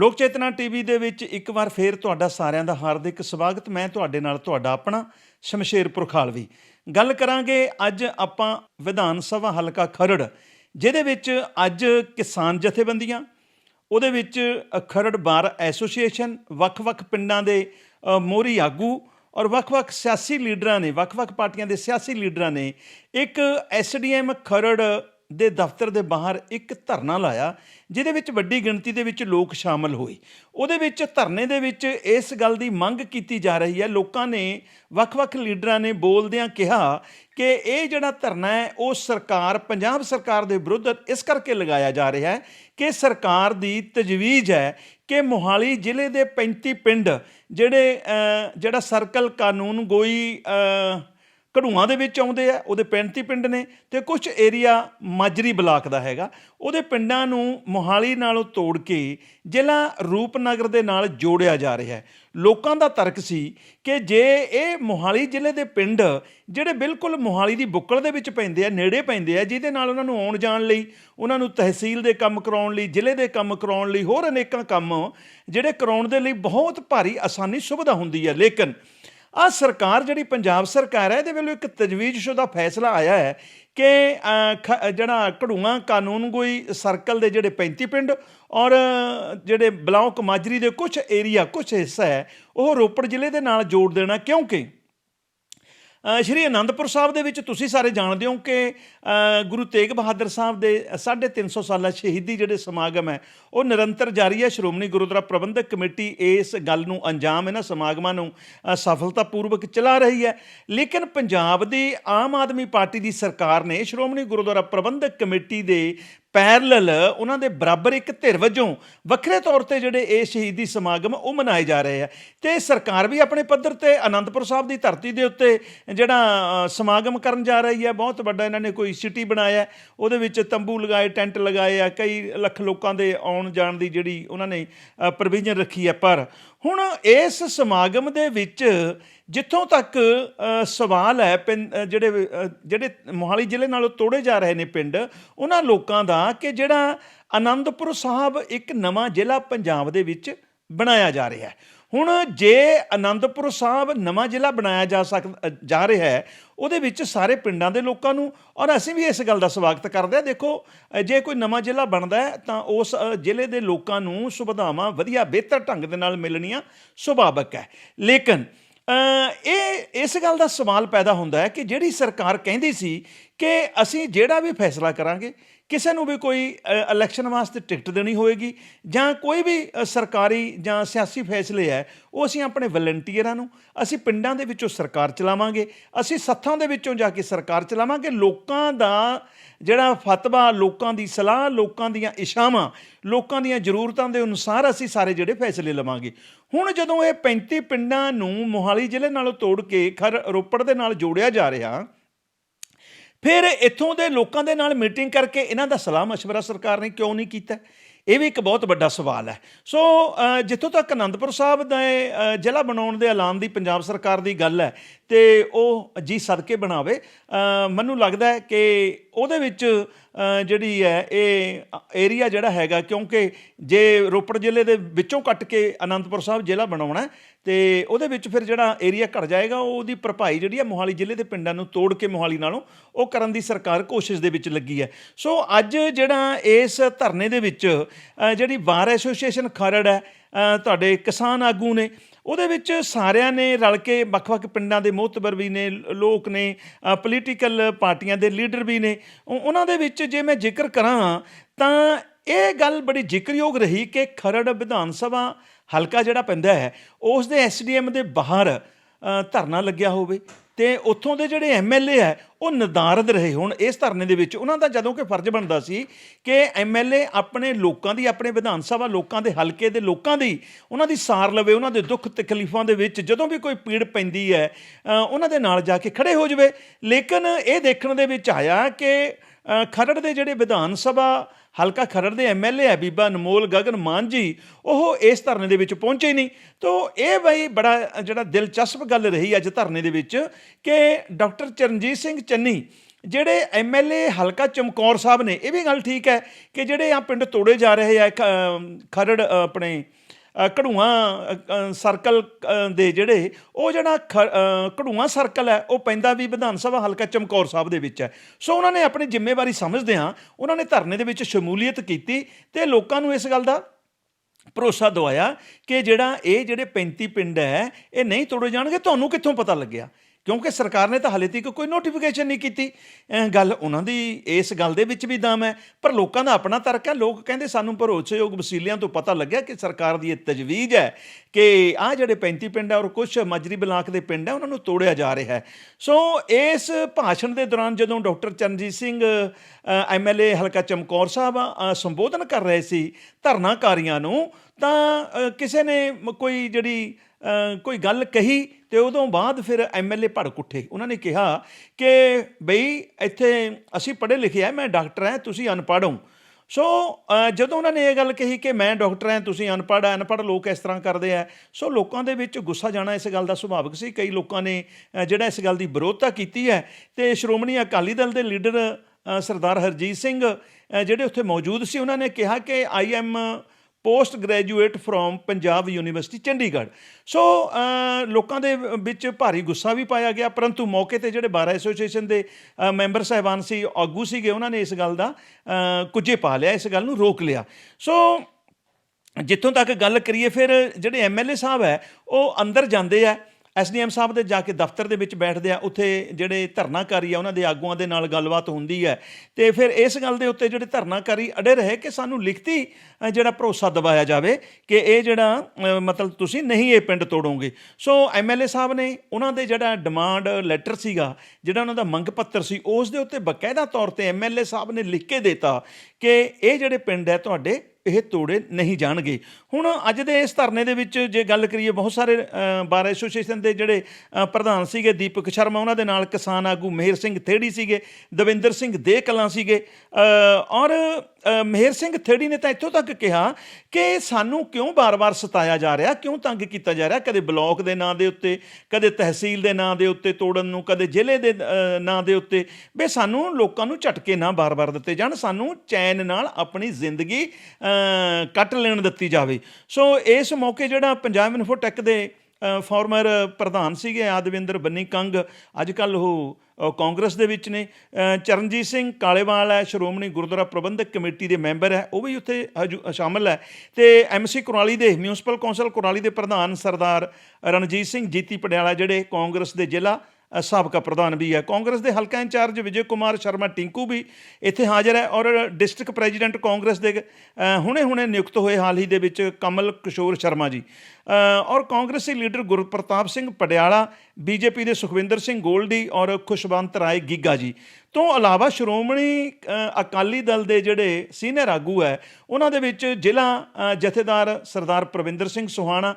ਲੋਕ ਚੇਤਨਾ ਟੀਵੀ ਦੇ ਵਿੱਚ ਇੱਕ ਵਾਰ ਫੇਰ ਤੁਹਾਡਾ ਸਾਰਿਆਂ ਦਾ ਹਾਰਦਿਕ ਸਵਾਗਤ। ਮੈਂ ਤੁਹਾਡੇ ਨਾਲ ਤੁਹਾਡਾ ਆਪਣਾ ਸ਼ਮਸ਼ੇਰਪੁਰ ਖਾਲਵੀ ਗੱਲ ਕਰਾਂਗੇ ਅੱਜ ਆਪਾਂ ਵਿਧਾਨ ਸਭਾ ਹਲਕਾ ਖਰੜ ਜਿਹਦੇ ਵਿੱਚ ਅੱਜ ਕਿਸਾਨ ਜਥੇਬੰਦੀਆਂ ਉਹਦੇ ਵਿੱਚ ਖਰੜ ਬਾਰ ਐਸੋਸੀਏਸ਼ਨ ਵੱਖ-ਵੱਖ ਪਿੰਡਾਂ ਦੇ ਅ, ਮੋਹਰੀ ਆਗੂ ਔਰ ਵੱਖ-ਵੱਖ ਸਿਆਸੀ ਲੀਡਰਾਂ ਨੇ ਵੱਖ-ਵੱਖ ਪਾਰਟੀਆਂ ਦੇ ਸਿਆਸੀ ਲੀਡਰਾਂ ਨੇ ਇੱਕ ਐਸਡੀਐਮ ਖਰੜ ਦੇ ਦਫ਼ਤਰ ਦੇ ਬਾਹਰ ਇੱਕ ਧਰਨਾ ਲਾਇਆ, ਜਿਹਦੇ ਵਿੱਚ ਵੱਡੀ ਗਿਣਤੀ ਦੇ ਵਿੱਚ ਲੋਕ ਸ਼ਾਮਲ ਹੋਏ। ਉਹਦੇ ਵਿੱਚ ਧਰਨੇ ਦੇ ਵਿੱਚ ਇਸ ਗੱਲ ਦੀ ਮੰਗ ਕੀਤੀ ਜਾ ਰਹੀ ਹੈ। ਲੋਕਾਂ ਨੇ, ਵੱਖ-ਵੱਖ ਲੀਡਰਾਂ ਨੇ ਬੋਲਦਿਆਂ ਕਿਹਾ ਕਿ ਇਹ ਜਿਹੜਾ ਧਰਨਾ ਹੈ, ਉਹ ਸਰਕਾਰ, ਪੰਜਾਬ ਸਰਕਾਰ ਦੇ ਵਿਰੁੱਧ ਇਸ ਕਰਕੇ ਲਗਾਇਆ ਜਾ ਰਿਹਾ ਹੈ ਕਿ ਸਰਕਾਰ ਦੀ ਤਜਵੀਜ਼ ਹੈ ਕਿ ਮੋਹਾਲੀ ਜ਼ਿਲ੍ਹੇ ਦੇ 35 ਪਿੰਡ ਜਿਹੜੇ ਜਿਹੜਾ ਸਰਕਲ ਕਾਨੂੰਨ ਗੋਈ ਘੜੂਆਂ ਦੇ ਵਿੱਚ ਆਉਂਦੇ ਆ, ਉਹਦੇ 35 ਪਿੰਡ ਨੇ ਤੇ ਕੁਝ ਏਰੀਆ ਮਾਜਰੀ ਬਲਾਕ ਦਾ ਹੈਗਾ। ਉਹਦੇ ਪਿੰਡਾਂ ਨੂੰ ਮੋਹਾਲੀ ਨਾਲੋਂ ਤੋੜ ਕੇ ਜ਼ਿਲ੍ਹਾ ਰੂਪਨਗਰ ਦੇ ਨਾਲ ਜੋੜਿਆ ਜਾ ਰਿਹਾ ਹੈ। ਲੋਕਾਂ ਦਾ ਤਰਕ ਸੀ ਕਿ ਜੇ ਇਹ ਮੋਹਾਲੀ ਜ਼ਿਲ੍ਹੇ ਦੇ ਪਿੰਡ, ਜਿਹੜੇ ਬਿਲਕੁਲ ਮੋਹਾਲੀ ਦੀ ਬੁੱਕਲ ਦੇ ਵਿੱਚ ਪੈਂਦੇ ਆ, ਨੇੜੇ ਪੈਂਦੇ ਆ, ਜਿਹਦੇ ਨਾਲ ਉਹਨਾਂ ਨੂੰ ਆਉਣ ਜਾਣ ਲਈ, ਉਹਨਾਂ ਨੂੰ ਤਹਿਸੀਲ ਦੇ ਕੰਮ ਕਰਾਉਣ ਲਈ, ਜ਼ਿਲ੍ਹੇ ਦੇ ਕੰਮ ਕਰਾਉਣ ਲਈ ਹੋਰ ਅਨੇਕਾਂ ਕੰਮ ਜਿਹੜੇ ਕਰਾਉਣ ਦੇ ਲਈ ਬਹੁਤ ਭਾਰੀ, ਆਸਾਨੀ, ਸੁਵਿਧਾ ਹੁੰਦੀ ਹੈ। ਲੇਕਿਨ ਆ ਸਰਕਾਰ ਜਿਹੜੀ ਪੰਜਾਬ ਸਰਕਾਰ ਹੈ, ਇਹਦੇ ਵੱਲੋਂ ਇੱਕ ਤਜਵੀਜ਼ਸ਼ੁਦਾ ਫੈਸਲਾ ਆਇਆ ਹੈ ਕਿ ਖ- ਜਿਹੜਾ ਘੜੂਆਂ ਕਾਨੂੰਨ ਗੋਈ ਸਰਕਲ ਦੇ ਜਿਹੜੇ 35 ਪਿੰਡ ਔਰ ਜਿਹੜੇ ਬਲਾਕ ਮਾਜਰੀ ਦੇ ਕੁਝ ਏਰੀਆ ਕੁਝ ਹਿੱਸਾ ਹੈ, ਉਹ ਰੋਪੜ ਜ਼ਿਲ੍ਹੇ ਦੇ ਨਾਲ ਜੋੜ ਦੇਣਾ ਕਿਉਂਕਿ ਸ਼੍ਰੀ ਅਨੰਦਪੁਰ ਸਾਹਿਬ ਦੇ ਵਿੱਚ ਤੁਸੀਂ ਸਾਰੇ ਜਾਣਦੇ ਹੋ ਕਿ ਗੁਰੂ ਤੇਗ ਬਹਾਦਰ ਸਾਹਿਬ ਦੇ 350 ਸਾਲਾ ਸ਼ਹੀਦੀ ਜਿਹੜੇ ਸਮਾਗਮ ਹੈ ਉਹ ਨਿਰੰਤਰ ਜਾਰੀ ਹੈ। ਸ਼੍ਰੋਮਣੀ ਗੁਰਦੁਆਰਾ ਪ੍ਰਬੰਧਕ ਕਮੇਟੀ ਇਸ ਗੱਲ ਨੂੰ ਅੰਜਾਮ ਇਹਨਾਂ ਸਮਾਗਮਾਂ ਨੂੰ ਅ, ਸਫਲਤਾਪੂਰਵਕ ਚਲਾ ਰਹੀ ਹੈ। ਲੇਕਿਨ ਪੰਜਾਬ ਦੀ ਆਮ ਆਦਮੀ ਪਾਰਟੀ ਦੀ ਸਰਕਾਰ ਨੇ ਸ਼੍ਰੋਮਣੀ ਗੁਰਦੁਆਰਾ ਪ੍ਰਬੰਧਕ ਕਮੇਟੀ ਦੇ ਪੈਰਲਲ ਉਹਨਾਂ ਦੇ ਬਰਾਬਰ ਇੱਕ ਧਿਰ ਵਜੋਂ ਵੱਖਰੇ ਤੌਰ ਤੇ ਜਿਹੜੇ ਇਹ ਸ਼ਹੀਦੀ ਸਮਾਗਮ ਉਹ ਮਨਾਏ ਜਾ ਰਹੇ ਆ। ਤੇ ਸਰਕਾਰ ਵੀ ਆਪਣੇ ਪੱਧਰ ਤੇ ਆਨੰਦਪੁਰ ਸਾਹਿਬ ਦੀ ਧਰਤੀ ਦੇ ਉੱਤੇ ਜਿਹੜਾ ਸਮਾਗਮ ਕਰਨ ਜਾ ਰਹੀ ਹੈ ਬਹੁਤ ਵੱਡਾ ਇਹਨਾਂ ਨੇ ਕੋਈ ਸਿਟੀ ਬਣਾਇਆ। ਉਹਦੇ ਵਿੱਚ ਤੰਬੂ ਲਗਾਏ, ਟੈਂਟ ਲਗਾਏ ਆ। ਕਈ ਲੱਖ ਲੋਕਾਂ ਦੇ ਆਉਣ ਜਾਣ ਦੀ ਜਿਹੜੀ ਉਹਨਾਂ ਨੇ ਪ੍ਰੋਵੀਜ਼ਨ ਰੱਖੀ ਹੈ ਪਰ ਹੁਣ ਇਸ ਸਮਾਗਮ ਦੇ ਵਿੱਚ ਜਿੱਥੋਂ ਤੱਕ ਸਵਾਲ ਹੈ ਪਿੰ- ਜਿਹੜੇ ਜਿਹੜੇ ਮੋਹਾਲੀ ਜ਼ਿਲ੍ਹੇ ਨਾਲੋਂ ਤੋੜੇ ਜਾ ਰਹੇ ਨੇ ਪਿੰਡ, ਉਹਨਾਂ ਲੋਕਾਂ ਦਾ ਕਿ ਜਿਹੜਾ ਆਨੰਦਪੁਰ ਸਾਹਿਬ ਇੱਕ ਨਵਾਂ ਜ਼ਿਲ੍ਹਾ ਪੰਜਾਬ ਦੇ ਵਿੱਚ ਬਣਾਇਆ ਜਾ ਰਿਹਾ ਹੈ। ਹੁਣ ਜੇ ਆਨੰਦਪੁਰ ਸਾਹਿਬ ਨਵਾਂ ਜ਼ਿਲ੍ਹਾ ਬਣਾਇਆ ਜਾ ਸਕਦਾ ਜਾ ਰਿਹਾ ਹੈ, ਉਹਦੇ ਵਿੱਚ ਸਾਰੇ ਪਿੰਡਾਂ ਦੇ ਲੋਕਾਂ ਨੂੰ, ਔਰ ਅਸੀਂ ਵੀ ਇਸ ਗੱਲ ਦਾ ਸਵਾਗਤ ਕਰਦੇ ਹਾਂ। ਦੇਖੋ ਜੇ ਕੋਈ ਨਵਾਂ ਜ਼ਿਲ੍ਹਾ ਬਣਦਾ ਹੈ, ਤਾਂ ਉਸ ਜ਼ਿਲ੍ਹੇ ਦੇ ਲੋਕਾਂ ਨੂੰ ਸੁਵਿਧਾਵਾਂ ਵਧੀਆ, ਬਿਹਤਰ ਢੰਗ ਦੇ ਨਾਲ ਮਿਲਣੀਆਂ ਸੁਭਾਵਕ ਹੈ। ਲੇਕਿਨ ਇਹ, ਇਸ ਗੱਲ ਦਾ ਸਵਾਲ ਪੈਦਾ ਹੁੰਦਾ ਹੈ ਕਿ ਜਿਹੜੀ ਸਰਕਾਰ ਕਹਿੰਦੀ ਸੀ ਕਿ ਅਸੀਂ ਜਿਹੜਾ ਵੀ ਫੈਸਲਾ ਕਰਾਂਗੇ ਕਿਸੇ ਨੂੰ ਵੀ ਕੋਈ ਇਲੈਕਸ਼ਨ ਵਾਸਤੇ ਟਿਕਟ ਦੇਣੀ ਹੋਏਗੀ ਜਾਂ ਕੋਈ ਵੀ ਸਰਕਾਰੀ ਜਾਂ ਸਿਆਸੀ ਫੈਸਲੇ ਹੈ, ਉਹ ਅਸੀਂ ਆਪਣੇ ਵਲੰਟੀਅਰਾਂ ਨੂੰ, ਅਸੀਂ ਪਿੰਡਾਂ ਦੇ ਵਿੱਚੋਂ ਸਰਕਾਰ ਚਲਾਵਾਂਗੇ, ਅਸੀਂ ਸੱਥਾਂ ਦੇ ਵਿੱਚੋਂ ਜਾ ਕੇ ਸਰਕਾਰ ਚਲਾਵਾਂਗੇ, ਲੋਕਾਂ ਦਾ ਜਿਹੜਾ ਫਤਵਾ, ਲੋਕਾਂ ਦੀ ਸਲਾਹ, ਲੋਕਾਂ ਦੀਆਂ ਇਸ਼ਾਵਾਂ ਲੋਕਾਂ ਦੀਆਂ ਜ਼ਰੂਰਤਾਂ ਦੇ ਅਨੁਸਾਰ ਅਸੀਂ ਸਾਰੇ ਜਿਹੜੇ ਫੈਸਲੇ ਲਵਾਂਗੇ। ਹੁਣ ਜਦੋਂ ਇਹ 35 ਪਿੰਡਾਂ ਨੂੰ ਮੋਹਾਲੀ ਜ਼ਿਲ੍ਹੇ ਨਾਲੋਂ ਤੋੜ ਕੇ ਖਰ, ਰੋਪੜ ਦੇ ਨਾਲ ਜੋੜਿਆ ਜਾ ਰਿਹਾ ਫਿਰ ਇੱਥੋਂ ਦੇ ਲੋਕਾਂ ਦੇ ਨਾਲ ਮੀਟਿੰਗ ਕਰਕੇ ਇਹਨਾਂ ਦਾ ਸਲਾਹ ਮਸ਼ਵਰਾ ਸਰਕਾਰ ਨੇ ਕਿਉਂ ਨਹੀਂ ਕੀਤਾ? ਇਹ ਵੀ ਇੱਕ ਬਹੁਤ ਵੱਡਾ ਸਵਾਲ ਹੈ। ਸੋ ਜਿੱਥੋਂ ਤੱਕ ਅਨੰਦਪੁਰ ਸਾਹਿਬ ਦੇ ਜ਼ਿਲ੍ਹਾ ਬਣਾਉਣ ਦੇ ਐਲਾਨ ਦੀ ਪੰਜਾਬ ਸਰਕਾਰ ਦੀ ਗੱਲ ਹੈ ਤੇ ਉਹ ਜੀ ਸਦਕੇ ਬਣਾਵੇ। ਮੈਨੂੰ ਲੱਗਦਾ ਹੈ ਕਿ ਉਹਦੇ ਵਿੱਚ ਜਿਹੜੀ ਹੈ ਇਹ ਏਰੀਆ ਜਿਹੜਾ ਹੈਗਾ ਕਿਉਂਕਿ ਜੇ ਰੋਪੜ ਜ਼ਿਲ੍ਹੇ ਦੇ ਵਿੱਚੋਂ ਕੱਟ ਕੇ ਅਨੰਦਪੁਰ ਸਾਹਿਬ ਜ਼ਿਲ੍ਹਾ ਬਣਾਉਣਾ ਹੈ, ਤੇ ਉਹਦੇ ਵਿੱਚ ਫਿਰ ਜਿਹੜਾ ਏਰੀਆ ਘਟ ਜਾਏਗਾ ਉਹਦੀ ਭਰਪਾਈ ਜਿਹੜੀ ਹੈ ਮੋਹਾਲੀ ਜ਼ਿਲ੍ਹੇ ਦੇ ਪਿੰਡਾਂ ਨੂੰ ਤੋੜ ਕੇ ਮੋਹਾਲੀ ਨਾਲੋਂ ਉਹ ਕਰਨ ਦੀ ਸਰਕਾਰ ਕੋਸ਼ਿਸ਼ ਦੇ ਵਿੱਚ ਲੱਗੀ ਹੈ। ਸੋ ਅੱਜ ਜਿਹੜਾ ਇਸ ਧਰਨੇ ਦੇ ਵਿੱਚ ਜਿਹੜੀ ਬਾਰ ਐਸੋਸੀਏਸ਼ਨ ਖਰੜ ਹੈ ਤੁਹਾਡੇ ਕਿਸਾਨ ਆਗੂ ਨੇ ਉਹਦੇ ਵਿੱਚ ਸਾਰਿਆਂ ਨੇ ਰਲ ਕੇ ਵੱਖ-ਵੱਖ ਪਿੰਡਾਂ ਦੇ ਮੋਹਤਬਰ ਵੀ ਨੇ ਲੋਕ ਨੇ ਪੋਲੀਟੀਕਲ ਪਾਰਟੀਆਂ ਦੇ ਲੀਡਰ ਵੀ ਨੇ। ਉਹਨਾਂ ਦੇ ਵਿੱਚ ਜੇ ਮੈਂ ਜ਼ਿਕਰ ਕਰਾਂ ਤਾਂ ਇਹ ਗੱਲ ਬੜੀ ਜ਼ਿਕਰਯੋਗ ਰਹੀ ਕਿ ਖਰੜ ਵਿਧਾਨ ਸਭਾ ਹਲਕਾ ਜਿਹੜਾ ਪੈਂਦਾ ਹੈ, ਉਸ ਦੇ ਐਸਡੀਐਮ ਦੇ ਬਾਹਰ ਧਰਨਾ ਲੱਗਿਆ ਹੋਵੇ। ਤੇ ਉੱਥੋਂ ਦੇ ਜਿਹੜੇ ਐਮਐਲਏ ਹੈ, ਉਹ ਨਿਰਧਾਰਤ ਰਹੇ ਹੁਣ ਇਸ ਧਰਨੇ ਦੇ ਵਿੱਚ। ਉਹਨਾਂ ਦਾ ਜਦੋਂ ਕਿ ਫਰਜ਼ ਬਣਦਾ ਸੀ ਕਿ ਐਮਐਲਏ ਆਪਣੇ ਲੋਕਾਂ ਦੀ, ਆਪਣੇ ਵਿਧਾਨ ਸਭਾ ਲੋਕਾਂ ਦੇ ਹਲਕੇ ਦੇ ਲੋਕਾਂ ਦੀ, ਉਹਨਾਂ ਦੀ ਸਾਰ ਲਵੇ, ਉਹਨਾਂ ਦੇ ਦੁੱਖ ਤਕਲੀਫਾਂ ਦੇ ਵਿੱਚ ਜਦੋਂ ਵੀ ਕੋਈ ਪੀੜ ਪੈਂਦੀ ਹੈ ਉਹਨਾਂ ਦੇ ਨਾਲ ਜਾ ਕੇ ਖੜੇ ਹੋ ਜਾਵੇ। ਲੇਕਿਨ ਇਹ ਦੇਖਣ ਦੇ ਵਿੱਚ ਆਇਆ ਕਿ ਖਰੜ ਦੇ ਜਿਹੜੇ ਵਿਧਾਨ ਸਭਾ, ਹਲਕਾ ਖਰੜ ਦੇ ਐਮਐਲਏ ਹੈ ਬੀਬਾ ਅਨਮੋਲ ਗਗਨ ਮਾਨ ਜੀ, ਉਹ ਇਸ ਧਰਨੇ ਦੇ ਵਿੱਚ ਪਹੁੰਚੇ ਨਹੀਂ। ਤੋ ਇਹ ਬਈ ਬੜਾ ਜਿਹੜਾ ਦਿਲਚਸਪ ਗੱਲ ਰਹੀ ਅੱਜ ਧਰਨੇ ਦੇ ਵਿੱਚ ਕਿ ਡਾਕਟਰ ਚਰਨਜੀਤ ਸਿੰਘ ਚੰਨੀ, ਜਿਹੜੇ ਐਮਐਲਏ ਹਲਕਾ ਚਮਕੌਰ ਸਾਹਿਬ ਨੇ, ਇਹ ਵੀ ਗੱਲ ਠੀਕ ਹੈ ਕਿ ਜਿਹੜੇ ਆ ਪਿੰਡ ਤੋੜੇ ਜਾ ਰਹੇ ਆ ਖਰੜ ਆਪਣੇ ਘੜੂਆਂ ਸਰਕਲ ਦੇ ਜਿਹੜੇ ਉਹ ਜਿਹੜਾ ਖ- ਅ, ਘੜੂਆਂ ਸਰਕਲ ਹੈ ਉਹ ਪੈਂਦਾ ਵੀ ਵਿਧਾਨ ਸਭਾ ਹਲਕਾ ਚਮਕੌਰ ਸਾਹਿਬ ਦੇ ਵਿੱਚ ਹੈ। ਸੋ ਉਹਨਾਂ ਨੇ ਆਪਣੀ ਜ਼ਿੰਮੇਵਾਰੀ ਸਮਝਦਿਆਂ ਉਹਨਾਂ ਨੇ ਧਰਨੇ ਦੇ ਵਿੱਚ ਸ਼ਮੂਲੀਅਤ ਕੀਤੀ ਤੇ ਲੋਕਾਂ ਨੂੰ ਇਸ ਗੱਲ ਦਾ ਭਰੋਸਾ ਦਵਾਇਆ ਕਿ ਜਿਹੜਾ ਇਹ ਜਿਹੜੇ 35 ਪਿੰਡ ਹੈ ਇਹ ਨਹੀਂ ਤੋੜੇ ਜਾਣਗੇ ਤੁਹਾਨੂੰ ਕਿੱਥੋਂ ਪਤਾ ਲੱਗਿਆ? ਕਿਉਂਕਿ ਸਰਕਾਰ ਨੇ ਤਾਂ ਹਾਲੇ ਤੱਕ ਕੋਈ ਨੋਟੀਫਿਕੇਸ਼ਨ ਨਹੀਂ ਕੀਤੀ। ਗੱਲ ਉਹਨਾਂ ਦੀ, ਇਸ ਗੱਲ ਦੇ ਵਿੱਚ ਵੀ ਦਮ ਹੈ। ਪਰ ਲੋਕਾਂ ਦਾ ਆਪਣਾ ਤਰਕ ਹੈ। ਲੋਕ ਕਹਿੰਦੇ ਸਾਨੂੰ ਭਰੋਸੇਯੋਗ ਵਸੀਲਿਆਂ ਤੋਂ ਪਤਾ ਲੱਗਿਆ ਕਿ ਸਰਕਾਰ ਦੀ ਇਹ ਤਜਵੀਜ਼ ਹੈ ਕਿ ਆ ਜਿਹੜੇ 35 ਪਿੰਡ ਹੈ ਔਰ ਕੁਝ ਮਾਜਰੀ ਬਲਾਕ ਦੇ ਪਿੰਡ ਹੈ ਉਹਨਾਂ ਨੂੰ ਤੋੜਿਆ ਜਾ ਰਿਹਾ ਹੈ। ਸੋ ਇਸ ਭਾਸ਼ਣ ਦੇ ਦੌਰਾਨ ਜਦੋਂ ਡਾਕਟਰ ਚਰਨਜੀਤ ਸਿੰਘ ਐਮਐਲਏ ਹਲਕਾ ਚਮਕੌਰ ਸਾਹਿਬ ਸੰਬੋਧਨ ਕਰ ਰਹੇ ਸੀ ਧਰਨਾਕਾਰੀਆਂ ਨੂੰ, ਤਾਂ ਕਿਸੇ ਨੇ ਮ- ਕੋਈ ਜਿਹੜੀ ਕੋਈ ਗੱਲ ਕਹੀ ਤੇ ਉਦੋਂ ਬਾਅਦ ਫਿਰ ਐਮਐਲਏ ਭੜਕ ਉੱਠੇ। ਉਹਨਾਂ ਨੇ ਕਿਹਾ ਕਿ ਬਈ ਇੱਥੇ ਅਸੀਂ ਪੜ੍ਹੇ ਲਿਖੇ ਆ, ਮੈਂ ਡਾਕਟਰ ਹਾਂ, ਤੁਸੀਂ ਅਨਪੜ੍ਹ ਹੋ। ਸੋ ਜਦੋਂ ਉਹਨਾਂ ਨੇ ਇਹ ਗੱਲ ਕਹੀ ਕਿ ਮੈਂ ਡਾਕਟਰ ਹਾਂ, ਤੁਸੀਂ ਅਨਪੜ੍ਹ ਆ, ਅਨਪੜ੍ਹ ਲੋਕ ਇਸ ਤਰ੍ਹਾਂ ਕਰਦੇ ਆ, ਸੋ ਲੋਕਾਂ ਦੇ ਵਿੱਚ ਗੁੱਸਾ ਜਾਣਾ ਇਸ ਗੱਲ ਦਾ ਸੁਭਾਵਿਕ ਸੀ। ਕਈ ਲੋਕਾਂ ਨੇ ਜਿਹੜਾ ਇਸ ਗੱਲ ਦੀ ਵਿਰੋਧਤਾ ਕੀਤੀ ਹੈ ਤੇ ਸ਼੍ਰੋਮਣੀ ਅਕਾਲੀ ਦਲ ਦੇ ਲੀਡਰ ਸਰਦਾਰ ਹਰਜੀਤ ਸਿੰਘ ਜਿਹੜੇ ਉੱਥੇ ਮੌਜੂਦ ਸੀ, ਉਹਨਾਂ ਨੇ ਕਿਹਾ ਕਿ I am post graduate from Punjab university, Chandigarh. So ਲੋਕਾਂ ਦੇ ਵਿੱਚ ਭਾਰੀ ਗੁੱਸਾ ਵੀ ਪਾਇਆ ਗਿਆ, ਪਰੰਤੂ ਮੌਕੇ ਤੇ ਜਿਹੜੇ ਬਾਰ ਐਸੋਸੀਏਸ਼ਨ ਦੇ ਮੈਂਬਰ ਸਾਹਿਬਾਨ ਸੀ, ਆਗੂ ਸੀਗੇ, ਉਹਨਾਂ ਨੇ ਇਸ ਗੱਲ ਦਾ ਕੁਝੇ ਪਾ ਲਿਆ, ਇਸ ਗੱਲ ਨੂੰ ਰੋਕ ਲਿਆ। ਸੋ ਜਿੱਥੋਂ ਤੱਕ ਗੱਲ ਕਰੀਏ, ਫਿਰ ਜਿਹੜੇ ਐਮਐਲਏ ਸਾਹਿਬ ਹੈ, ਉਹ ਅੰਦਰ ਜਾਂਦੇ ਆ ਐਸਡੀਐਮ ਸਾਹਿਬ ਦੇ ਜਾ ਕੇ ਦਫ਼ਤਰ ਦੇ ਵਿੱਚ ਬੈਠਦੇ ਆ, ਉੱਥੇ ਜਿਹੜੇ ਧਰਨਾਕਾਰੀ ਆ, ਉਹਨਾਂ ਦੇ ਆਗੂਆਂ ਦੇ ਨਾਲ ਗੱਲਬਾਤ ਹੁੰਦੀ ਹੈ। ਤੇ ਫਿਰ ਇਸ ਗੱਲ ਦੇ ਉੱਤੇ ਜਿਹੜੇ ਧਰਨਾਕਾਰੀ ਅੜੇ ਰਹੇ ਕਿ ਸਾਨੂੰ ਲਿਖਤੀ ਜਿਹੜਾ ਭਰੋਸਾ ਦਿਵਾਇਆ ਜਾਵੇ ਕਿ ਇਹ ਜਿਹੜਾ ਮਤਲਬ ਤੁਸੀਂ ਨਹੀਂ ਇਹ ਪਿੰਡ ਤੋੜੋਗੇ। ਸੋ ਐਮਐਲਏ ਸਾਹਿਬ ਨੇ ਉਹਨਾਂ ਦੇ ਜਿਹੜਾ ਡਿਮਾਂਡ ਲੈਟਰ ਸੀਗਾ, ਜਿਹੜਾ ਉਹਨਾਂ ਦਾ ਮੰਗ ਪੱਤਰ ਸੀ, ਉਸ ਦੇ ਉੱਤੇ ਬਕਾਇਦਾ ਤੌਰ ਤੇ ਐਮਐਲਏ ਸਾਹਿਬ ਨੇ ਲਿਖ ਕੇ ਦਿੱਤਾ ਕਿ ਇਹ ਜਿਹੜੇ ਪਿੰਡ ਹੈ, ਤੁਹਾਡੇ ਇਹ ਤੋੜੇ ਨਹੀਂ ਜਾਣਗੇ। ਹੁਣ ਅੱਜ ਦੇ ਇਸ ਧਰਨੇ ਦੇ ਵਿੱਚ ਜੇ ਗੱਲ ਕਰੀਏ, ਬਹੁਤ ਸਾਰੇ ਬਾਰ ਐਸੋਸੀਏਸ਼ਨ ਦੇ ਜਿਹੜੇ ਪ੍ਰਧਾਨ ਸੀਗੇ, ਦੀਪਕ ਸ਼ਰਮਾ, ਉਹਨਾਂ ਦੇ ਨਾਲ ਕਿਸਾਨ ਆਗੂ ਮੇਹਰ ਸਿੰਘ ਥੇੜੀ ਸੀਗੇ, ਦਵਿੰਦਰ ਸਿੰਘ ਦੇ ਕਲਾਂ ਸੀਗੇ ਔਰ ਮਹਿਰ ਸਿੰਘ ਥੇੜੀ ਨੇ ਤਾਂ ਇੱਥੋਂ ਤੱਕ ਕਿਹਾ ਕਿ ਸਾਨੂੰ ਕਿਉਂ ਬਾਰ-ਬਾਰ ਸਤਾਇਆ ਜਾ ਰਿਹਾ, ਕਿਉਂ ਤੰਗ ਕੀਤਾ ਜਾ ਰਿਹਾ, ਕਦੇ ਬਲਾਕ ਦੇ ਨਾਂ ਦੇ ਉੱਤੇ, ਕਦੇ ਤਹਿਸੀਲ ਦੇ ਨਾਂ ਦੇ ਉੱਤੇ ਤੋੜਨ ਨੂੰ, ਕਦੇ ਜ਼ਿਲ੍ਹੇ ਦੇ ਨਾਂ ਦੇ ਉੱਤੇ। ਬੇ ਸਾਨੂੰ ਲੋਕਾਂ ਨੂੰ ਝਟਕੇ ਨਾ ਬਾਰ-ਬਾਰ ਦਿੱਤੇ ਜਾਣ, ਸਾਨੂੰ ਚੈਨ ਨਾਲ ਆਪਣੀ ਜ਼ਿੰਦਗੀ ਕੱਟ ਲੈਣ ਦਿੱਤੀ ਜਾਵੇ। ਸੋ ਇਸ ਮੌਕੇ ਜਿਹੜਾ ਪੰਜਾਬ ਇਨਫੋਟੈਕ ਦੇ ਫਾਰਮਰ ਪ੍ਰਧਾਨ ਸੀਗੇ ਆਦਵਿੰਦਰ ਬੰਨੀ ਕੰਗ ਅੱਜ ਕੱਲ ਉਹ ਕਾਂਗਰਸ ਦੇ ਵਿੱਚ ਨੇ। ਚਰਨਜੀਤ ਸਿੰਘ ਕਾਲੇਵਾਲ ਹੈ, ਸ਼੍ਰੋਮਣੀ ਗੁਰਦੁਆਰਾ ਪ੍ਰਬੰਧਕ ਕਮੇਟੀ ਦੇ ਮੈਂਬਰ ਹੈ। ਉਹ ਵੀ ਉੱਥੇ ਹਜੂ- ਸ਼ਾਮਲ ਹੈ। ਤੇ ਐਮਸੀ ਕੁਰਾਲੀ ਦੇ ਮਿਊਨਿਸਪਲ ਕੌਂਸਲ ਕੁਰਾਲੀ ਦੇ ਪ੍ਰਧਾਨ ਸਰਦਾਰ ਰਣਜੀਤ ਸਿੰਘ ਜੀਤੀ ਪਟਿਆਲਾ, ਜਿਹੜੇ ਕਾਂਗਰਸ ਦੇ ਜ਼ਿਲ੍ਹਾ ਸਾਬਕਾ ਪ੍ਰਧਾਨ ਵੀ ਹੈ। ਕਾਂਗਰਸ ਦੇ ਹਲਕਾ ਇੰਚਾਰਜ ਵਿਜੇ ਕੁਮਾਰ ਸ਼ਰਮਾ ਟਿੰਕੂ ਵੀ ਇੱਥੇ ਹਾਜ਼ਰ ਹੈ ਔਰ ਡਿਸਟ੍ਰਿਕਟ ਪ੍ਰੈਜ਼ੀਡੈਂਟ ਕਾਂਗਰਸ ਦੇ ਹੁਣੇ-ਹੁਣੇ ਨਿਯੁਕਤ ਹੋਏ ਹਾਲ ਹੀ ਦੇ ਵਿੱਚ ਕਮਲ ਕਿਸ਼ੋਰ ਸ਼ਰਮਾ ਜੀ। ਔਰ ਕਾਂਗਰਸੀ ਲੀਡਰ ਗੁਰਪ੍ਰਤਾਪ ਸਿੰਘ ਪਟਿਆਲਾ, ਬੀਜੇਪੀ ਦੇ ਸੁਖਵਿੰਦਰ ਸਿੰਘ ਗੋਲਡੀ ਔਰ ਖੁਸ਼ਵੰਤ ਰਾਏ ਗਿੱਗਾ ਜੀ। ਤੋਂ ਇਲਾਵਾ ਸ਼੍ਰੋਮਣੀ ਅਕਾਲੀ ਦਲ ਦੇ ਜਿਹੜੇ ਸੀਨੀਅਰ ਆਗੂ ਹੈ, ਉਹਨਾਂ ਦੇ ਵਿੱਚ ਜ਼ਿਲ੍ਹਾ ਜਥੇਦਾਰ ਸਰਦਾਰ ਪ੍ਰਵਿੰਦਰ ਸਿੰਘ ਸੁਹਾਣਾ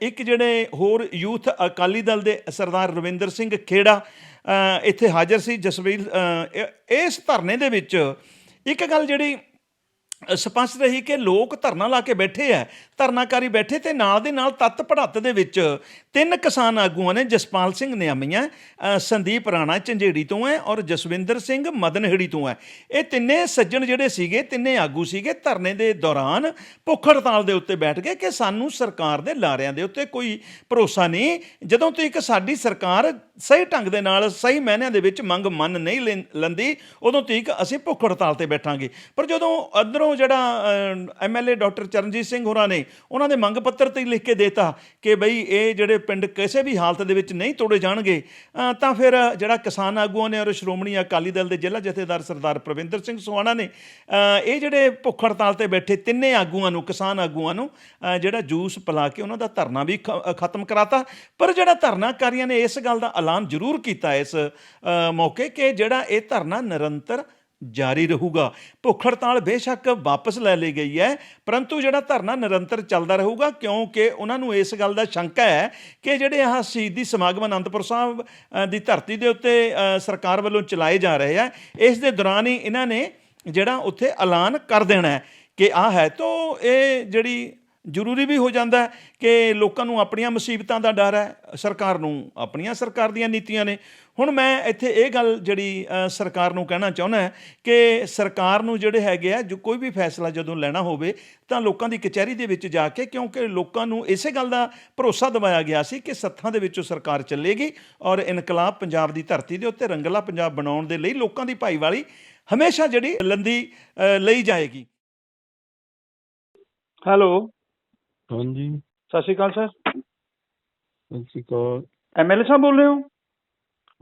ਇੱਕ ਜਿਹੜੇ ਹੋਰ ਯੂਥ ਅਕਾਲੀ ਦਲ ਦੇ ਸਰਦਾਰ ਰਵਿੰਦਰ ਸਿੰਘ ਖੇੜਾ ਇੱਥੇ ਹਾਜ਼ਰ ਸੀ ਜਸਵੀਰ ਇਸ ਧਰਨੇ ਦੇ ਵਿੱਚ ਇੱਕ ਗੱਲ ਜਿਹੜੀ ਅ, ਰਹੀ ਕਿ ਲੋਕ ਧਰਨਾ ਲਾ ਕੇ ਬੈਠੇ ਆ ਧਰਨਾਕਾਰੀ ਬੈਠੇ ਤੇ ਨਾਲ ਦੇ ਨਾਲ ਤੱਤ ਪੜੱਤ ਦੇ ਵਿੱਚ ਤਿੰਨ ਕਿਸਾਨ ਆਗੂਆਂ ਨੇ ਜਸਪਾਲ ਸਿੰਘ ਨਿਆਮੀਆਂ ਸੰਦੀਪ ਰਾਣਾ ਝੰਜੇੜੀ ਤੋਂ ਹੈ ਔਰ ਜਸਵਿੰਦਰ ਸਿੰਘ ਮਦਨਹੜੀ ਤੋਂ ਹੈ ਇਹ ਤਿੰਨੇ ਸੱਜਣ ਜਿਹੜੇ ਸੀਗੇ, ਤਿੰਨੇ ਆਗੂ ਸੀਗੇ, ਧਰਨੇ ਦੇ ਦੌਰਾਨ ਭੁੱਖ ਹੜਤਾਲ ਦੇ ਉੱਤੇ ਬੈਠ ਗਏ ਕਿ ਸਾਨੂੰ ਸਰਕਾਰ ਦੇ ਲਾਰਿਆਂ ਦੇ ਉੱਤੇ ਕੋਈ ਭਰੋਸਾ ਨਹੀਂ। ਜਦੋਂ ਤੱਕ ਸਾਡੀ ਸਰਕਾਰ ਸਹੀ ਢੰਗ ਦੇ ਨਾਲ, ਸਹੀ ਮਾਇਨਿਆਂ ਦੇ ਵਿੱਚ ਮੰਗ ਮੰਨ ਨਹੀਂ ਲੈਂ- ਲੈਂਦੀ, ਉਦੋਂ ਤੱਕ ਅਸੀਂ ਭੁੱਖ ਹੜਤਾਲ ਤੇ ਬੈਠਾਂਗੇ। ਪਰ ਜਦੋਂ ਅੰਦਰੋਂ ਜਿਹੜਾ ਐਮਐਲਏ ਡਾਕਟਰ ਚਰਨਜੀਤ ਸਿੰਘ ਹੋਰਾਂ ਨੇ ਉਹਨਾਂ ਦੇ ਮੰਗ ਪੱਤਰ ਤੇ ਲਿਖ ਕੇ ਦੇਤਾ ਕਿ ਬਈ ਇਹ ਜਿਹੜੇ ਪਿੰਡ ਕਿਸੇ ਵੀ ਹਾਲਤ ਦੇ ਵਿੱਚ ਨਹੀਂ ਤੋੜੇ ਜਾਣਗੇ ਤਾਂ ਫਿਰ ਜਿਹੜਾ ਕਿਸਾਨ ਆਗੂਆਂ ਨੇ ਔਰ ਸ਼੍ਰੋਮਣੀ ਅਕਾਲੀ ਦਲ ਦੇ ਜ਼ਿਲ੍ਹਾ ਜਥੇਦਾਰ ਸਰਦਾਰ ਪ੍ਰਵਿੰਦਰ ਸਿੰਘ ਸੁਹਾਣਾ ਨੇ ਇਹ ਜਿਹੜੇ ਭੁੱਖ ਹੜਤਾਲ ਤੇ ਬੈਠੇ ਤਿੰਨੇ ਆਗੂਆਂ ਨੂੰ ਕਿਸਾਨ ਆਗੂਆਂ ਨੂੰ ਜਿਹੜਾ ਜੂਸ ਪਿਲਾ ਕੇ ਉਹਨਾਂ ਦਾ ਧਰਨਾ ਵੀ ਖ- ਅ, ਖਤਮ ਕਰਾਤਾ ਪਰ ਜਿਹੜਾ ਧਰਨਾਕਾਰੀਆਂ ਨੇ ਇਸ ਗੱਲ ਦਾ ਐਲਾਨ ਜ਼ਰੂਰ ਕੀਤਾ ਇਸ ਮੌਕੇ ਕਿ ਜਿਹੜਾ ਇਹ ਧਰਨਾ ਨਿਰੰਤਰ ਜਾਰੀ ਰਹੂਗਾ। ਭੁੱਖ ਹੜਤਾਲ ਬੇਸ਼ੱਕ ਵਾਪਸ ਲੈ ਲਈ ਗਈ ਹੈ, ਪਰੰਤੂ ਜਿਹੜਾ ਧਰਨਾ ਨਿਰੰਤਰ ਚੱਲਦਾ ਰਹੂਗਾ, ਕਿਉਂਕਿ ਉਹਨਾਂ ਨੂੰ ਇਸ ਗੱਲ ਦਾ ਸ਼ੰਕਾ ਹੈ ਕਿ ਜਿਹੜੇ ਆਹ ਸ਼ਹੀਦੀ ਸਮਾਗਮ ਅਨੰਦਪੁਰ ਸਾਹਿਬ ਦੀ ਧਰਤੀ ਦੇ ਉੱਤੇ ਸਰਕਾਰ ਵੱਲੋਂ ਚਲਾਏ ਜਾ ਰਹੇ ਆ, ਇਸ ਦੇ ਦੌਰਾਨ ਹੀ ਇਹਨਾਂ ਨੇ ਜਿਹੜਾ ਉੱਥੇ ਐਲਾਨ ਕਰ ਦੇਣਾ ਹੈ ਕਿ ਆਹ ਹੈ। ਤੋਂ ਇਹ ਜਿਹੜੀ ਜ਼ਰੂਰੀ ਵੀ ਹੋ ਜਾਂਦਾ ਕਿ ਲੋਕਾਂ ਨੂੰ ਆਪਣੀਆਂ ਮੁਸੀਬਤਾਂ ਦਾ ਡਰ ਹੈ, ਸਰਕਾਰ ਨੂੰ ਆਪਣੀਆਂ ਸਰਕਾਰ ਦੀਆਂ ਨੀਤੀਆਂ ਨੇ। ਹੁਣ ਮੈਂ ਇੱਥੇ ਇਹ ਗੱਲ ਜਿਹੜੀ ਸਰਕਾਰ ਨੂੰ ਕਹਿਣਾ ਚਾਹੁੰਦਾ ਕਿ ਸਰਕਾਰ ਨੂੰ ਜਿਹੜੇ ਹੈਗੇ ਆ, ਜੋ ਕੋਈ ਵੀ ਫੈਸਲਾ ਜਦੋਂ ਲੈਣਾ ਹੋਵੇ, ਤਾਂ ਲੋਕਾਂ ਦੀ ਕਚਹਿਰੀ ਦੇ ਵਿੱਚ ਜਾ ਕੇ, ਕਿਉਂਕਿ ਲੋਕਾਂ ਨੂੰ ਇਸੇ ਗੱਲ ਦਾ ਭਰੋਸਾ ਦਿਵਾਇਆ ਗਿਆ ਸੀ ਕਿ ਸੱਥਾਂ ਦੇ ਵਿੱਚੋਂ ਸਰਕਾਰ ਚੱਲੇਗੀ ਔਰ ਇਨਕਲਾਬ ਪੰਜਾਬ ਦੀ ਧਰਤੀ ਦੇ ਉੱਤੇ ਰੰਗਲਾ ਪੰਜਾਬ ਬਣਾਉਣ ਦੇ ਲਈ ਲੋਕਾਂ ਦੀ ਭਾਈਵਾਲੀ ਹਮੇਸ਼ਾ ਜਿਹੜੀ ਲੰਦੀ ਲਈ ਜਾਏਗੀ। ਹੈਲੋ। ਹਾਂਜੀ। ਸਤਿ ਸ਼੍ਰੀ ਅਕਾਲ ਸਰ। ਸਤਿ ਸ਼੍ਰੀ ਅਕਾਲ। ਐਮਐਲਏ ਸਾਹਿਬ ਬੋਲ ਰਹੇ ਹੋ?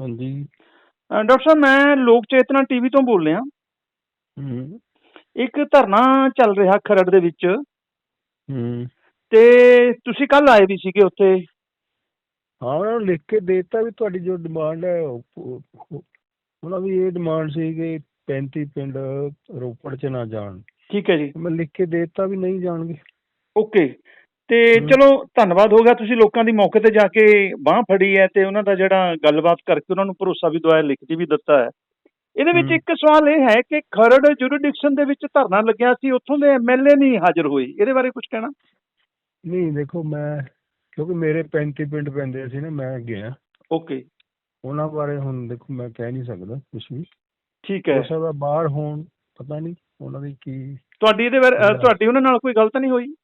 ਹਾਂਜੀ। ਡਾਕਟਰ ਸਾਹਿਬ ਮੈਂ ਲੋਕ ਚੇਤਨਾ ਟੀਵੀ ਤੋਂ ਬੋਲ ਰਿਹਾ। ਹੂੰ। ਇੱਕ ਧਰਨਾ ਚੱਲ ਰਿਹਾ ਖਰੜ ਦੇ ਵਿੱਚ। ਹੂੰ। ਤੇ ਤੁਸੀਂ ਕੱਲ ਆਏ ਵੀ ਸੀਗੇ ਉੱਥੇ। ਹਾਂ ਉਹਨਾਂ ਨੂੰ ਲਿਖ ਕੇ ਦੇਤਾ ਵੀ ਤੁਹਾਡੀ ਜੋ ਡਿਮਾਂਡ ਹੈ ਉਹ- ਉਹ- ਉਹਨਾਂ ਦੀ ਇਹ ਡਿਮਾਂਡ ਸੀ ਕਿ 35 ਪਿੰਡ ਰੋਪੜ ਚ ਨਾ ਜਾਣ। ਠੀਕ ਹੈ ਜੀ। ਮੈਂ ਲਿਖ ਕੇ ਦੇਤਾ ਵੀ ਨਹੀਂ ਜਾਣਗੇ। ਓਕੇ। ਤੇ। ਚਲੋ ਧੰਨਵਾਦ ਹੋ ਗਿਆ ਤੁਸੀਂ ਲੋਕਾਂ ਦੀ ਮੌਕੇ ਤੇ ਜਾ ਕੇ ਬਾਹ ਫੜੀ ਹੈ ਤੇ ਉਹਨਾਂ ਦਾ ਜਿਹੜਾ ਗੱਲਬਾਤ ਕਰਕੇ ਉਹਨਾਂ ਨੂੰ ਭਰੋਸਾ ਵੀ ਦਵਾਇਆ ਲਿਖਤੀ ਵੀ ਦਿੱਤਾ ਹੈ। ਇਹਦੇ ਵਿੱਚ। ਇੱਕ ਸਵਾਲ ਇਹ ਹੈ ਕਿ ਖਰੜ ਜੁਰੀਡਿਕਸ਼ਨ ਦੇ ਵਿੱਚ ਧਰਨਾ ਲੱਗਿਆ ਸੀ ਉੱਥੋਂ ਦੇ ਐਮਐਲਏ ਨਹੀਂ ਹਾਜ਼ਰ ਹੋਏ। ਇਹਦੇ ਬਾਰੇ ਕੁਝ ਕਹਿਣਾ? ਨਹੀਂ ਦੇਖੋ ਮੈਂ ਕਿਉਂਕਿ ਮੇਰੇ 35 ਪਿੰਡ ਪੈਂਦੇ ਸੀ ਨਾ ਮੈਂ ਗਿਆ ਓਕੇ। ਉਹਨਾਂ ਬਾਰੇ ਹੁਣ ਦੇਖੋ ਮੈਂ ਕਹਿ ਨਹੀਂ ਸਕਦਾ ਕੁਝ ਵੀ। ਠੀਕ ਹੈ। ਸਕਦਾ ਬਾਹਰ ਹੋਣ ਪਤਾ ਨਹੀਂ ਉਹਨਾਂ ਦੀ ਕੀ ਤੁਹਾਡੀ ਇਹਦੇ ਬਾਰੇ ਤੁਹਾਡੀ ਉਹਨਾਂ ਨਾਲ ਕੋਈ ਗਲਤ ਨਹੀਂ ਹੋਈ?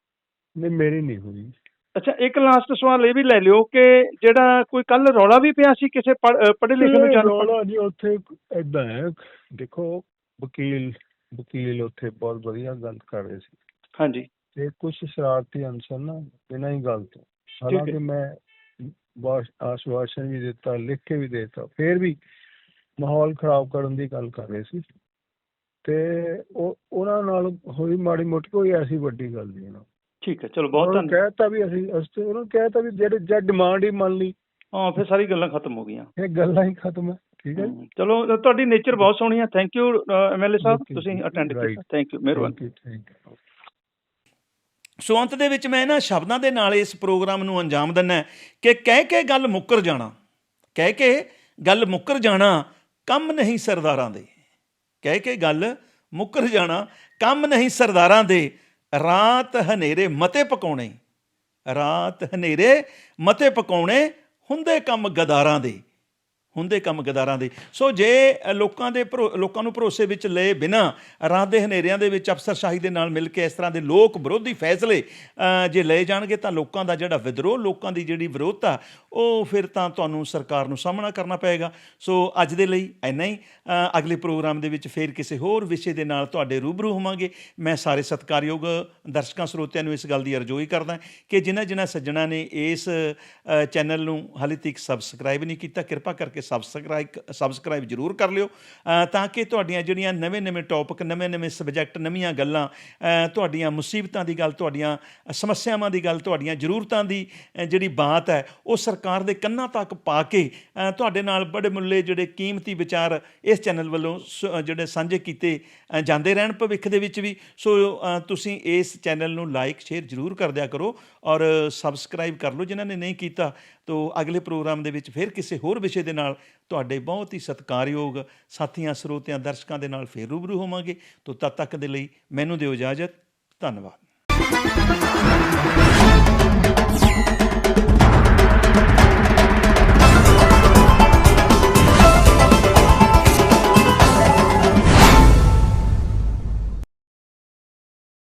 ਨਹੀਂ ਮੇਰੀ ਨਹੀਂ ਹੋਈ। ਅੱਛਾ ਇੱਕ ਲਾਸਟ ਸਵਾਲ ਇਹ ਵੀ ਲੈ ਲਿਓ ਕਿ ਜਿਹੜਾ ਕੋਈ ਕੱਲ ਰੌਲਾ ਵੀ ਪਿਆ ਸੀ ਕਿਸੇ ਪੜ੍ਹ- ਲਿਖੇ ਨੂੰ ਜਾਣ ਰੌਲਾ ਜੀ ਉੱਥੇ ਏਦਾਂ ਹੈ ਦੇਖੋ ਵਕੀਲ ਵਕੀਲ ਉੱਥੇ ਬਹੁਤ ਵਧੀਆ ਗੱਲ ਕਰ ਰਹੇ ਸੀ। ਹਾਂਜੀ। ਤੇ ਕੁਝ ਸ਼ਰਾਰਤੀ ਅਨਸਰ ਨਾ ਬਿਨਾਂ ਹੀ ਗੱਲ ਤੋਂ। ਹਾਲਾਂਕਿ ਮੈਂ ਆਸ਼ਵਾਸਨ ਵੀ ਦਿੱਤਾ ਲਿਖ ਕੇ ਵੀ ਦਿੱਤਾ ਫਿਰ ਵੀ ਮਾਹੌਲ ਖਰਾਬ ਕਰਨ ਦੀ ਗੱਲ ਕਰ ਰਹੇ ਸੀ। ਤੇ ਉਹ ਉਹਨਾਂ ਨਾਲ ਹੋਈ ਮਾੜੀ ਮੋਟੀ ਕੋਈ ਐਸੀ ਵੱਡੀ ਗੱਲ ਨਹੀਂ ਉਹਨਾਂ ਠੀਕ ਹੈ ਚਲੋ ਬਹੁਤ ਧੰਨਵਾਦ। ਕਹਿਤਾ ਵੀ ਅਸੀਂ ਅਸੀਂ ਉਹਨਾਂ ਨੂੰ ਕਹਿਤਾ ਵੀ ਜਿਹੜੇ ਜਦ ਡਿਮਾਂਡ ਹੀ ਮੰਨ ਲਈ। ਹਾਂ ਫਿਰ ਸਾਰੀ ਗੱਲਾਂ ਖਤਮ ਹੋ ਗਈਆਂ। ਇਹ ਗੱਲਾਂ ਹੀ ਖਤਮ ਹੈ ਠੀਕ ਹੈ ਚਲੋ ਤੁਹਾਡੀ ਨੇਚਰ ਬਹੁਤ ਸੋਹਣੀ ਹੈ। ਥੈਂਕ ਯੂ ਐਮਐਲਏ ਸਾਹਿਬ ਤੁਸੀਂ ਅਟੈਂਡ. ਕੀਤਾ। ਥੈਂਕ ਯੂ ਮਿਹਰਬਾਨੀ। ਸੋ ਅੰਤ ਦੇ ਵਿੱਚ ਮੈਂ ਇਹਨਾਂ ਸ਼ਬਦਾਂ ਦੇ ਨਾਲ ਇਸ ਪ੍ਰੋਗਰਾਮ ਨੂੰ ਅੰਜਾਮ ਦਿੰਨਾ ਕਿ ਕਹਿ ਕੇ ਗੱਲ ਮੁੱਕਰ ਜਾਣਾ ਕਹਿ ਕੇ ਗੱਲ ਮੁੱਕਰ ਜਾਣਾ ਕੰਮ ਨਹੀਂ ਸਰਦਾਰਾਂ ਦੇ। ਕਹਿ ਕੇ ਗੱਲ ਮੁੱਕਰ ਜਾਣਾ ਕੰਮ ਨਹੀਂ ਸਰਦਾਰਾਂ ਦੇ। ਰਾਤ ਹਨੇਰੇ ਮਤੇ ਪਕਾਉਣੇ ਰਾਤ ਹਨੇਰੇ ਮਤੇ ਪਕਾਉਣੇ ਹੁੰਦੇ ਕੰਮ ਗਦਾਰਾਂ ਦੇ। ਹੁੰਦੇ ਕੰਮ ਗਦਾਰਾਂ ਦੇ। ਸੋ ਜੇ ਲੋਕਾਂ ਦੇ ਭਰੋ- ਲੋਕਾਂ ਨੂੰ ਭਰੋਸੇ ਵਿੱਚ ਲਏ ਬਿਨਾ, ਰਾਤ ਦੇ ਹਨੇਰਿਆਂ ਦੇ ਵਿੱਚ ਅਫਸਰਸ਼ਾਹੀ ਦੇ ਨਾਲ ਮਿਲ ਕੇ ਇਸ ਤਰ੍ਹਾਂ ਦੇ ਲੋਕ ਵਿਰੋਧੀ ਫੈਸਲੇ ਜੇ ਲਏ ਜਾਣਗੇ ਤਾਂ ਲੋਕਾਂ ਦਾ ਜਿਹੜਾ ਵਿਦਰੋਹ, ਲੋਕਾਂ ਦੀ ਜਿਹੜੀ ਵਿਰੋਧਤਾ, ਉਹ ਫਿਰ ਤਾਂ ਤੁਹਾਨੂੰ ਸਰਕਾਰ ਨੂੰ ਸਾਹਮਣਾ ਕਰਨਾ ਪਏਗਾ। ਸੋ ਅੱਜ ਦੇ ਲਈ ਇੰਨਾ ਹੀ। ਅਗਲੇ ਪ੍ਰੋਗਰਾਮ ਦੇ ਵਿੱਚ ਫੇਰ ਕਿਸੇ ਹੋਰ ਵਿਸ਼ੇ ਦੇ ਨਾਲ ਤੁਹਾਡੇ ਰੂਬਰੂ ਹੋਵਾਂਗੇ। ਮੈਂ ਸਾਰੇ ਸਤਿਕਾਰਯੋਗ ਦਰਸ਼ਕਾਂ, ਸਰੋਤਿਆਂ ਨੂੰ ਇਸ ਗੱਲ ਦੀ ਅਰਜ਼ੋਈ ਕਰਦਾ ਕਿ ਜਿਨ੍ਹਾਂ ਜਿਨ੍ਹਾਂ ਸੱਜਣਾ ਨੇ ਇਸ ਚੈਨਲ ਨੂੰ ਹਾਲੇ ਤੱਕ ਸਬਸਕ੍ਰਾਈਬ ਨਹੀਂ ਕੀਤਾ, ਕਿਰਪਾ ਕਰਕੇ ਸਬਸਕ੍ਰਾਈਬ ਸਬਸਕ੍ਰਾਈਬ ਜ਼ਰੂਰ ਕਰ ਲਿਓ ਤਾਂ ਕਿ ਤੁਹਾਡੀਆਂ ਜਿਹੜੀਆਂ ਨਵੇਂ-ਨਵੇਂ ਟੌਪਿਕ ਨਵੇਂ-ਨਵੇਂ ਸਬਜੈਕਟ ਨਵੀਆਂ ਗੱਲਾਂ ਤੁਹਾਡੀਆਂ ਮੁਸੀਬਤਾਂ ਦੀ ਗੱਲ, ਤੁਹਾਡੀਆਂ ਸਮੱਸਿਆਵਾਂ ਦੀ ਗੱਲ, ਤੁਹਾਡੀਆਂ ਜ਼ਰੂਰਤਾਂ ਦੀ ਜਿਹੜੀ ਬਾਤ ਹੈ, ਉਹ ਸਰਕਾਰ ਦੇ ਕੰਨਾਂ ਤੱਕ ਪਾ ਕੇ ਤੁਹਾਡੇ ਨਾਲ ਬੜੇ ਮੁੱਲੇ ਜਿਹੜੇ ਕੀਮਤੀ ਵਿਚਾਰ ਇਸ ਚੈਨਲ ਵੱਲੋਂ ਸ- ਜਿਹੜੇ ਸਾਂਝੇ ਕੀਤੇ ਜਾਂਦੇ ਰਹਿਣ ਭਵਿੱਖ ਦੇ ਵਿੱਚ ਵੀ। ਸੋ ਤੁਸੀਂ ਇਸ ਚੈਨਲ ਨੂੰ ਲਾਈਕ ਸ਼ੇਅਰ ਜ਼ਰੂਰ ਕਰ ਦਿਆ ਕਰੋ ਔਰ ਸਬਸਕ੍ਰਾਈਬ ਕਰ ਲਓ ਜਿਨ੍ਹਾਂ ਨੇ ਨਹੀਂ ਕੀਤਾ। ਤੋ ਅਗਲੇ ਪ੍ਰੋਗਰਾਮ ਦੇ ਵਿੱਚ ਫਿਰ ਕਿਸੇ ਹੋਰ ਵਿਸ਼ੇ ਦੇ ਨਾਲ ਨਾਲ ਤੁਹਾਡੇ ਬਹੁਤ ਹੀ ਸਤਿਕਾਰਯੋਗ ਸਾਥੀਆਂ, ਸਰੋਤਿਆਂ, ਦਰਸ਼ਕਾਂ ਦੇ ਨਾਲ ਫੇਰ ਰੂਬਰੂ ਹੋਵਾਂਗੇ। ਤੋ ਤਦ ਤੱਕ ਦੇ ਲਈ ਮੈਨੂੰ ਦਿਓ ਇਜਾਜ਼ਤ। ਧੰਨਵਾਦ।